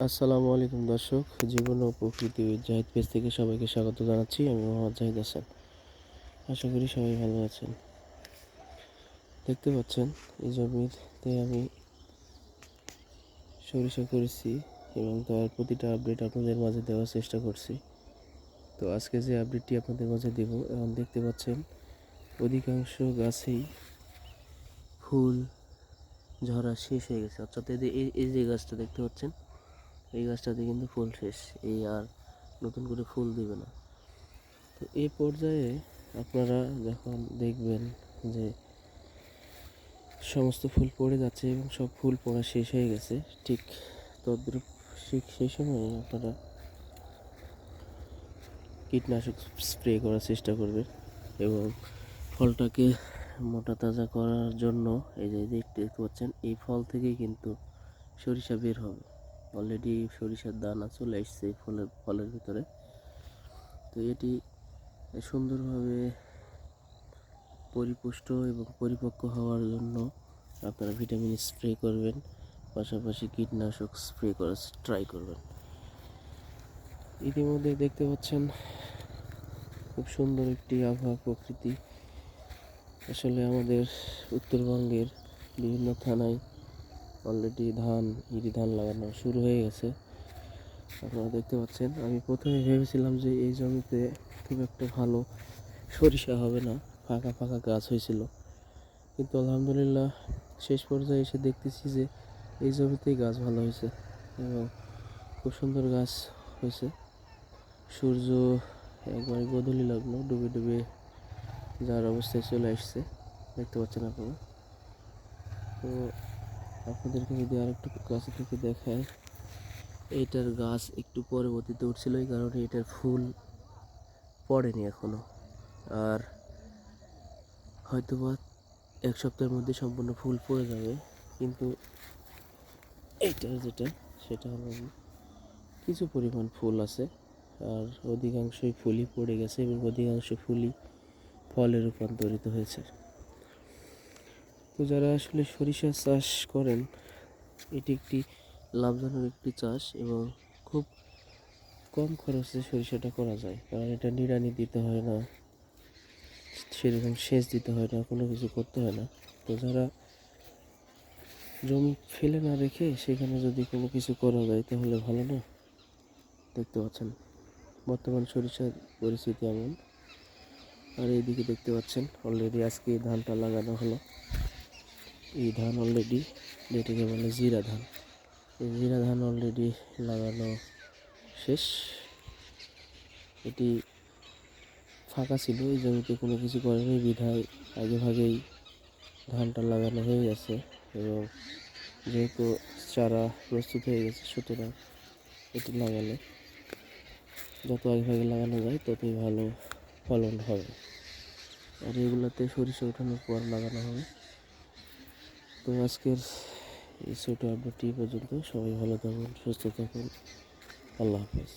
আসসালামু আলাইকুম দর্শক, জীবন ও প্রকৃতি জাহিদ পেজ থেকে সবাইকে স্বাগত জানাচ্ছি। আমি মোহাম্মদ জাহিদ হাসান। আশা করি সবাই ভালো আছেন। দেখতে পাচ্ছেন, এই জমিতে আমি সরিষা করেছি এবং তার প্রতিটা আপডেট আপনাদের মাঝে দেওয়ার চেষ্টা করছি। তো আজকে যে আপডেটটি আপনাদের মাঝে দেব, এখন দেখতে পাচ্ছেন, অধিকাংশ গাছেই ফুল, ঝরা শেষ হয়ে গেছে। অর্থাৎ এই যে- এই- এই যে গাছটা দেখতে পাচ্ছেন এই গাছটাতে কিন্তু ফুল শেষ। এই আর নতুন করে ফুল দিবে না। তো এই পর্যায়ে আপনারা যখন দেখবেন যে সমস্ত ফুল পড়ে যাচ্ছে এবং সব ফুল পড়া শেষ হয়ে গেছে, ঠিক তদ্রুপ ঠিক সেই সময় আপনারা কীটনাশক স্প্রে করার চেষ্টা করবেন এবং ফলটাকে মোটা তাজা করার জন্য এই যে দেখতে পাচ্ছেন, এই ফল থেকেই কিন্তু সরিষা বের হবে। অলরেডি সরিষার দানা চলে এসছে ফলের ফলের ভিতরে। তো এটি সুন্দরভাবে পরিপুষ্ট এবং পরিপক্ক হওয়ার জন্য আপনারা ভিটামিন স্প্রে করবেন, পাশাপাশি কীটনাশক স্প্রে করার ট্রাই করবেন। ইতিমধ্যে দেখতে পাচ্ছেন খুব সুন্দর একটি আবহাওয়া প্রকৃতি। আসলে আমাদের উত্তরবঙ্গের বিভিন্ন থানায় অলরেডি ধান, ইরি ধান লাগানো শুরু হয়ে গেছে। আপনারা দেখতে পাচ্ছেন, আমি প্রথমে ভেবেছিলাম যে এই জমিতে খুব একটা ভালো সরিষা হবে না, ফাঁকা ফাঁকা গাছ হয়েছিল। কিন্তু আলহামদুলিল্লাহ শেষ পর্যায়ে এসে দেখতেছি যে এই জমিতেই গাছ ভালো হয়েছে এবং খুব সুন্দর গাছ হয়েছে। সূর্য একবারে গোধূলি লাগল, ডুবে ডুবে যার অবস্থায় চলে আসছে। দেখতে পাচ্ছেন আপনারা। তো আপনাদেরকে যদি আর একটু কাছে থেকে দেখায় এইটার গাছ একটু পরবর্তীতে উঠছিল, এই কারণে এটার ফুল পড়েনি এখনও। আর হয়তোবা এক সপ্তাহের মধ্যে সম্পূর্ণ ফুল পড়ে যাবে, কিন্তু এইটার যেটা, সেটা হলো কিছু পরিমাণ ফুল আছে, আর অধিকাংশই ফুলই পড়ে গেছে এবং অধিকাংশ ফুলই ফলে রূপান্তরিত হয়েছে। তো যারা আসলে সরিষা চাষ করেন, এটি একটি লাভজনক একটি চাষ এবং খুব কম খরচে সরিষাটা করা যায়। কারণ এটা নিড়ানি দিতে হয় না, সেরকম সেচ দিতে হয় না, কোনো কিছু করতে হয় না। তো যারা জমি ফেলে না রেখে সেখানে যদি কোনো কিছু করা যায়, তাহলে ভালো না? দেখতে পাচ্ছেন, বর্তমান সরিষার পরিস্থিতি এমন। আর এইদিকে দেখতে পাচ্ছেন অলরেডি আজকে ধানটা লাগানো হলো। এই ধান অলরেডি যেটাকে বলে জিরা ধান। এই জিরা ধান অলরেডি লাগানো শেষ। এটি ফাঁকা ছিল, এই জমিতে কোনো কিছু করেনি। বিধায় আগে ভাগেই ধানটা লাগানো হয়ে গেছে এবং যেহেতু চারা প্রস্তুত হয়ে গেছে, সুতরাং এটি লাগালে যত আগে ভাগে লাগানো যায়, ততই ভালো ফলন হবে। আর এগুলোতে সরিষা ওঠানোর পর লাগানো হবে। তো আজকের এই ছোটো আপডেটটি পর্যন্ত। সবাই ভালো থাকুন সুস্থ থাকুন। আল্লাহ হাফেজ।